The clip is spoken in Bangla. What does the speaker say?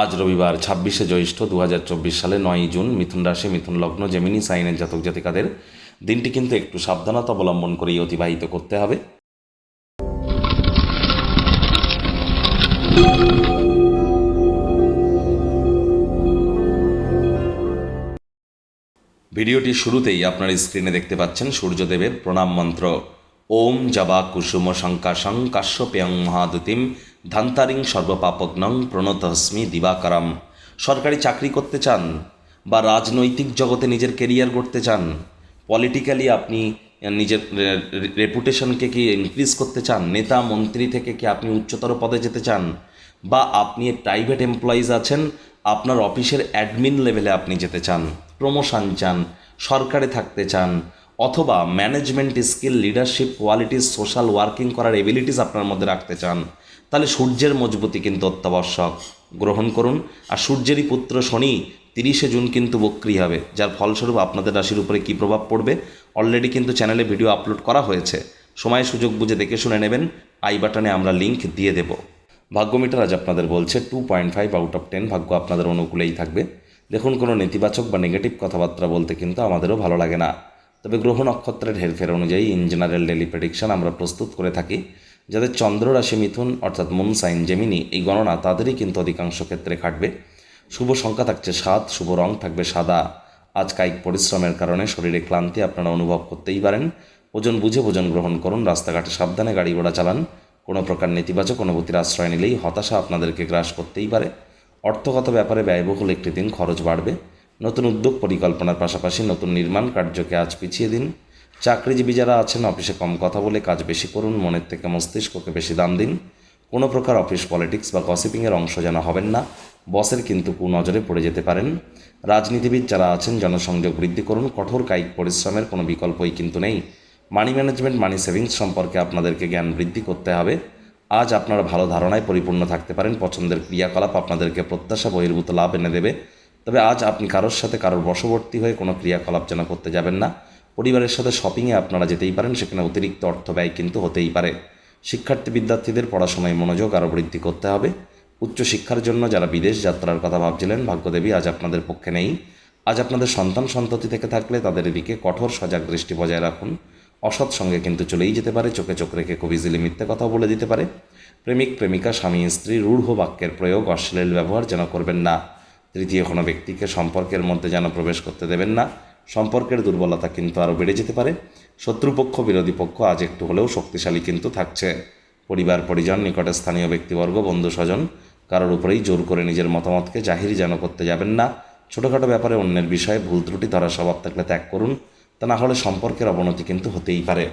আজ রবিবার, ছাব্বিশে জ্যৈষ্ঠ দু হাজার চব্বিশ সালে নয়ই জুন মিথুন রাশি, মিথুন লগ্ন, জেমিনি, সাইনের জাতক জাতিকাদের দিনটি কিন্তু একটু সাবধানতা অবলম্বন করেই অতিবাহিত করতে হবে। ভিডিওটি শুরুতেই আপনার স্ক্রিনে দেখতে পাচ্ছেন সূর্যদেবের প্রণাম মন্ত্র। ওম জবা কুসুম শঙ্কাশং কাশ্যপেয়ং মহাদুতিম ধান্তারিং সর্বপাপগ্নং প্রণতহস্মি দিবাকরম। সরকারি চাকরি করতে চান বা রাজনৈতিক জগতে নিজের কেরিয়ার গড়তে চান পলিটিক্যালি আপনি নিজের রেপুটেশনকে কি ইনক্রিজ করতে চান, নেতা, মন্ত্রী থেকে কি আপনি উচ্চতর পদে যেতে চান, বা আপনি প্রাইভেট এমপ্লয়িজ আছেন, আপনার অফিসের অ্যাডমিন লেভেলে আপনি যেতে চান প্রমোশন চান, সরকারে থাকতে চান অথবা management skill leadership qualities social working করার এবিলিটিস আপনার মধ্যে রাখতে চান, তাহলে সূর্যের মজবুতি কিন্তু অত্যাবশ্যক। গ্রহণ করুন। আর সূর্যেরই পুত্র শনি তিরিশে জুন কিন্তু বক্রি হবে, যার ফলস্বরূপ আপনাদের রাশির উপরে কী প্রভাব পড়বে? অলরেডি কিন্তু চ্যানেলে ভিডিও আপলোড করা হয়েছে। সময় সুযোগ বুঝে দেখে শুনে নেবেন। আই বাটনে আমরা লিংক দিয়ে দেব। ভাগ্যমিটার আজ আপনাদের বলছে two point five out of ten ভাগ্য আপনাদের অনুকূলেই থাকবে। দেখুন কোনো নেতিবাচক বা নেগেটিভ কথাবার্তা বলতে কিন্তু আমাদেরও ভালো লাগে না। তবে গ্রহ নক্ষত্রের হেরফের অনুযায়ী ইন জেনারেল ডেলি প্রেডিকশন আমরা প্রস্তুত করে থাকি যাদের চন্দ্র রাশি মিথুন অর্থাৎ মুন সাইন জেমিনি এই গণনা তাদেরই কিন্তু অধিকাংশ ক্ষেত্রে খাটবে শুভ সংখ্যা থাকছে সাত, শুভ রং থাকবে সাদা। আজ কায়িক পরিশ্রমের কারণে শরীরে ক্লান্তি আপনারা অনুভব করতেই পারেন। ওজন বুঝে ভোজন গ্রহণ করুন, রাস্তাঘাটে সাবধানে গাড়ি ঘোড়া চালান। কোনো প্রকার নেতিবাচক অনুভূতির আশ্রয় নিলেই হতাশা আপনাদেরকে গ্রাস করতেই পারে। অর্থগত ব্যাপারে ব্যয়বহুল একটি দিন খরচ বাড়বে। নতুন উদ্যোগ পরিকল্পনার পাশাপাশি নতুন নির্মাণ কার্যকে আজ পিছিয়ে দিন। চাকরিজীবী যারা আছেন, অফিসে কম কথা বলে কাজ বেশি করুন, মনের থেকে মস্তিষ্ককে বেশি দাম দিন। কোনো প্রকার অফিস পলিটিক্স বা গসিপিংয়ের অংশ যেন হবেন না, বসের কিন্তু কুনজরে পড়ে যেতে পারেন। রাজনীতিবিদ যারা আছেন, জনসংযোগ বৃদ্ধি করুন, কঠোর কায়িক পরিশ্রমের কোনো বিকল্পই কিন্তু নেই। মানি ম্যানেজমেন্ট, মানি সেভিংস সম্পর্কে আপনাদেরকে জ্ঞান বৃদ্ধি করতে হবে। আজ আপনারা ভালো ধারণায় পরিপূর্ণ থাকতে পারেন, পছন্দের ক্রিয়াকলাপ আপনাদেরকে প্রত্যাশা, বহির্ভূত লাভ এনে দেবে। তবে আজ আপনি কারোর সাথে কারোর বশবর্তী হয়ে কোনো ক্রিয়াকলাপ যেন করতে যাবেন না। পরিবারের সাথে শপিংয়ে আপনারা যেতেই পারেন, সেখানে অতিরিক্ত অর্থ ব্যয় কিন্তু হতেই পারে। শিক্ষার্থী বিদ্যার্থীদের পড়াশোনায় মনোযোগ আরও বৃদ্ধি করতে হবে। উচ্চশিক্ষার জন্য যারা বিদেশ যাত্রার কথা ভাবছিলেন, ভাগ্যদেবী আজ আপনাদের পক্ষে নেই। আজ আপনাদের সন্তান সন্ততি থেকে থাকলে তাদের দিকে কঠোর সজাগ দৃষ্টি বজায় রাখুন। অসৎ সঙ্গে কিন্তু চলেই যেতে পারে, চোখে চোখ রেখে খুব ইজিলি মিথ্যে কথা বলে দিতে পারে। প্রেমিক, প্রেমিকা, স্বামী, স্ত্রী, রূঢ় বাক্যের প্রয়োগ অশ্লীল ব্যবহার যেন করবেন না। তৃতীয় কোনো ব্যক্তিকে সম্পর্কের মধ্যে যেন প্রবেশ করতে দেবেন না। সম্পর্কের দুর্বলতা কিন্তু আরও বেড়ে যেতে পারে। শত্রুপক্ষ, বিরোধী পক্ষ আজ একটু হলেও শক্তিশালী কিন্তু থাকছে। পরিবার, পরিজন, নিকটে স্থানীয় ব্যক্তিবর্গ, বন্ধু, স্বজন, কারোর উপরেই জোর করে নিজের মতামতকে জাহির যেন করতে যাবেন না। ছোটোখাটো ব্যাপারে অন্যের বিষয়ে ভুল ত্রুটি ধরার স্বভাব থাকলে ত্যাগ করুন। তা না হলে সম্পর্কের অবনতি কিন্তু হতেই পারে।